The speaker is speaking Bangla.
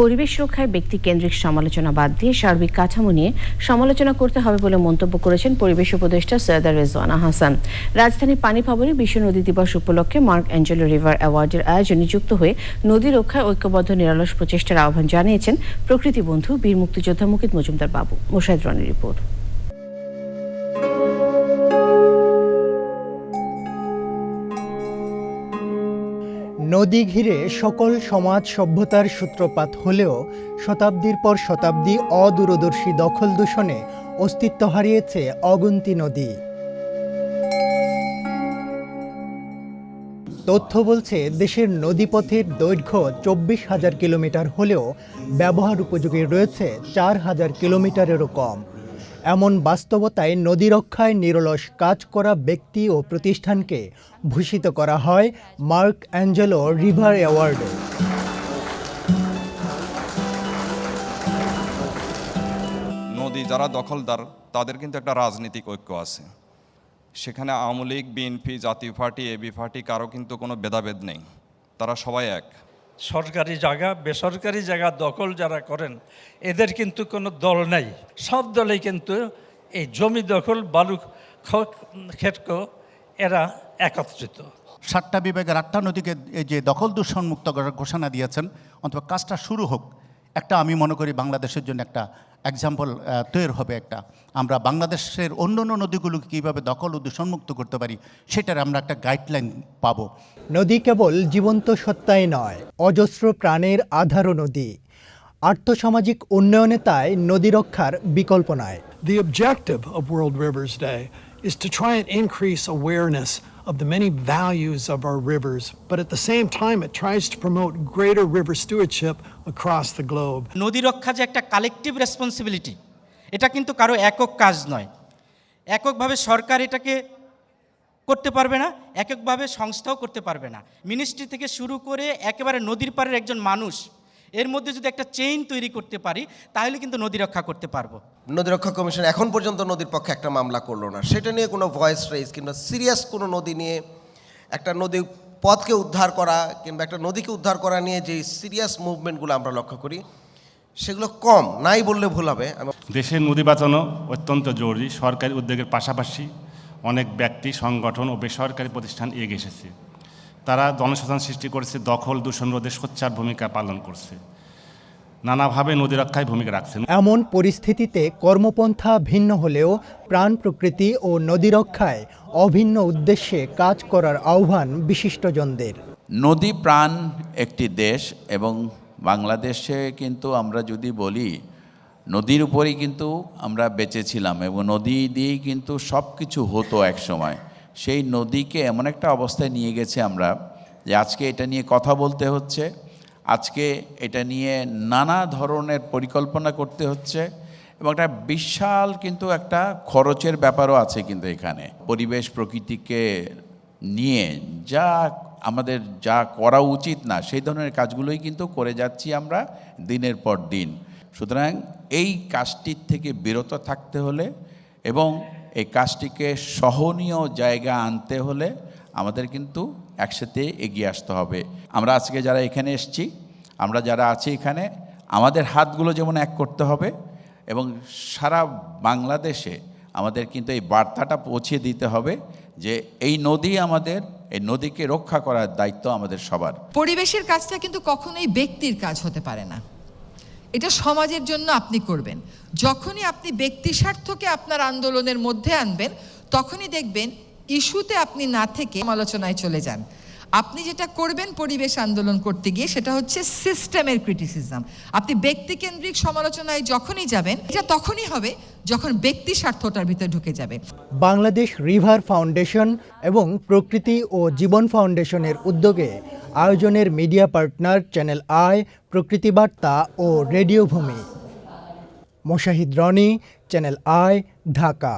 পরিবেশ রক্ষায় ব্যক্তি কেন্দ্রিক সমালোচনা বাদ দিয়ে সার্বিক কাঠামো নিয়ে সমালোচনা করতে হবে বলে মন্তব্য করেছেন পরিবেশ উপদেষ্টা সৈয়দা রেজওয়ানা হাসান। রাজধানীর পানি ভবনে বিশ্ব নদী দিবস উপলক্ষে মার্ক অ্যাঞ্জেলো রিভার অ্যাওয়ার্ডের আয়োজনে যুক্ত হয়ে নদী রক্ষায় ঐক্যবদ্ধ নিরলস প্রচেষ্টার আহ্বান জানিয়েছেন প্রকৃতি বন্ধু বীর মুক্তিযোদ্ধা মুকিত মজুমদার বাবু, মোশাহিদ রানের রিপোর্ট। নদী ঘিরে সকল সমাজ সভ্যতার সূত্রপাত হলেও শতাব্দীর পর শতাব্দী অদূরদর্শী দখল দূষণে অস্তিত্ব হারিয়েছে অগুন্তি নদী। তথ্য বলছে দেশের নদীপথের দৈর্ঘ্য চব্বিশ হাজার কিলোমিটার হলেও ব্যবহার উপযোগী রয়েছে চার হাজার কিলোমিটারেরও কম। এমন বাস্তবতায় নদী রক্ষায় নিরলস কাজ করা ব্যক্তি ও প্রতিষ্ঠানকে ভূষিত করা হয় মার্ক অ্যাঞ্জেলো রিভার অ্যাওয়ার্ডে। নদী যারা দখলদার, তাদের কিন্তু একটা রাজনৈতিক ঐক্য আছে। সেখানে Awami League, BNP, Jatiya party AB party, কারও কিন্তু কোনো ভেদাভেদ নেই। তারা সবাই এক। সরকারি জায়গা, বেসরকারি জায়গা দখল যারা করেন, এদের কিন্তু কোনো দল নাই। সব দলেই কিন্তু এই জমি দখল বালু খেটক, এরা একত্রিত। সাতটা বিভাগের আটটা নদীকে এই যে দখল দূষণমুক্ত ঘোষণা দিয়েছেন, অথবা কাজটা শুরু হোক একটা আমি মনে করি বাংলাদেশের জন্য একটা এক্সাম্পল তৈরি হবে একটা। আমরা বাংলাদেশের অন্য অন্য নদীগুলোকে কীভাবে দখল ও দূষণমুক্ত করতে পারি সেটার আমরা একটা গাইডলাইন পাবো। নদী কেবল জীবন্ত সত্তাই নয় অজস্র প্রাণের আধারও নদী। আর্থসামাজিক উন্নয়নে তাই নদী রক্ষার বিকল্প নয়। The objective of World Rivers Day is to try and increase awareness of the many values of our rivers, but at the same time, it tries to promote greater river stewardship across the globe. নদী রক্ষা যে একটা কালেকটিভ রেসপন্সিবিলিটি এটা কিন্তু কারও একক কাজ নয়। এককভাবে সরকার এটাকে করতে পারবে না এককভাবে সংস্থাও করতে পারবে না। মিনিস্ট্রি থেকে শুরু করে একেবারে নদীর পাড়ের একজন মানুষ এর মধ্যে যদি একটা চেইন তৈরি করতে পারি তাহলে কিন্তু নদী রক্ষা করতে পারব। নদী রক্ষা কমিশন এখন পর্যন্ত নদীর পক্ষে একটা মামলা করল না। সেটা নিয়ে কোনো ভয়েস রেজ কিংবা সিরিয়াস কোনো নদী নিয়ে একটা নদী পথকে উদ্ধার করা কিংবা একটা নদীকে উদ্ধার করা নিয়ে যে সিরিয়াস মুভমেন্টগুলো আমরা লক্ষ্য করি, সেগুলো কম। নাই বললে ভুল হবে। দেশের নদী বাঁচানো অত্যন্ত জরুরি। সরকারি উদ্যোগের পাশাপাশি অনেক ব্যক্তি, সংগঠন ও বেসরকারি প্রতিষ্ঠান এগিয়ে এসেছে। তারা জনসাধারণ সৃষ্টি করেছে, দখল দূষণ রোধে সোচ্চার ভূমিকা পালন করছে। নানাভাবে নদী রক্ষায় ভূমিকা রাখছেন। এমন পরিস্থিতিতে কর্মপন্থা ভিন্ন হলেও প্রাণ প্রকৃতি ও নদী রক্ষায় অভিন্ন উদ্দেশ্যে কাজ করার আহ্বান বিশিষ্টজনদের। নদী প্রাণ একটি দেশ এবং বাংলাদেশে কিন্তু আমরা যদি বলি নদীর উপরেই কিন্তু আমরা বেঁচেছিলাম এবং নদী দিয়েই কিন্তু সব কিছু হতো এক সময় সেই নদীকে এমন একটা অবস্থায় নিয়ে গেছে আমরা যে আজকে এটা নিয়ে কথা বলতে হচ্ছে। আজকে এটা নিয়ে নানা ধরনের পরিকল্পনা করতে হচ্ছে এবং একটা বিশাল কিন্তু একটা খরচের ব্যাপারও আছে কিন্তু এখানে। পরিবেশ প্রকৃতিকে নিয়ে যা আমাদের যা করা উচিত না, সেই ধরনের কাজগুলোই কিন্তু করে যাচ্ছি আমরা দিনের পর দিন। সুতরাং এই কাজটির থেকে বিরত থাকতে হলে এবং এই কাজটিকে সহনীয় জায়গা আনতে হলে আমাদের কিন্তু একসাথে এগিয়ে আসতে হবে। আমরা আজকে যারা এখানে এসছি, আমরা যারা আছি এখানে, আমাদের হাতগুলো যেমন এক করতে হবে এবং সারা বাংলাদেশে আমাদের কিন্তু এই বার্তাটা পৌঁছে দিতে হবে যে এই নদী আমাদের, এই নদীকে রক্ষা করার দায়িত্ব আমাদের সবার। পরিবেশের কাজটা কিন্তু কখনোই ব্যক্তির কাজ হতে পারে না। এটা সমাজের জন্য আপনি করবেন। যখনই আপনি ব্যক্তি স্বার্থকে আপনার আন্দোলনের মধ্যে আনবেন, তখনই দেখবেন ইস্যুতে আপনি না থেকে আলোচনায় চলে যান। আপনি যেটা করবেন পরিবেশ আন্দোলন করতে গিয়ে সেটা হচ্ছে সিস্টেমের ক্রিটিসিজম। আপনি ব্যক্তিকেন্দ্রিক সমালোচনায় যখনই যাবেন, এটা তখনই হবে যখন ব্যক্তি স্বার্থটার ভিতরে ঢুকে যাবে। বাংলাদেশ রিভার ফাউন্ডেশন এবং প্রকৃতি ও জীবন ফাউন্ডেশনের উদ্যোগে আয়োজনের মিডিয়া পার্টনার চ্যানেল আই, প্রকৃতি বার্তা ও radio Bhumi. Moshahid Roni, channel I, Dhaka.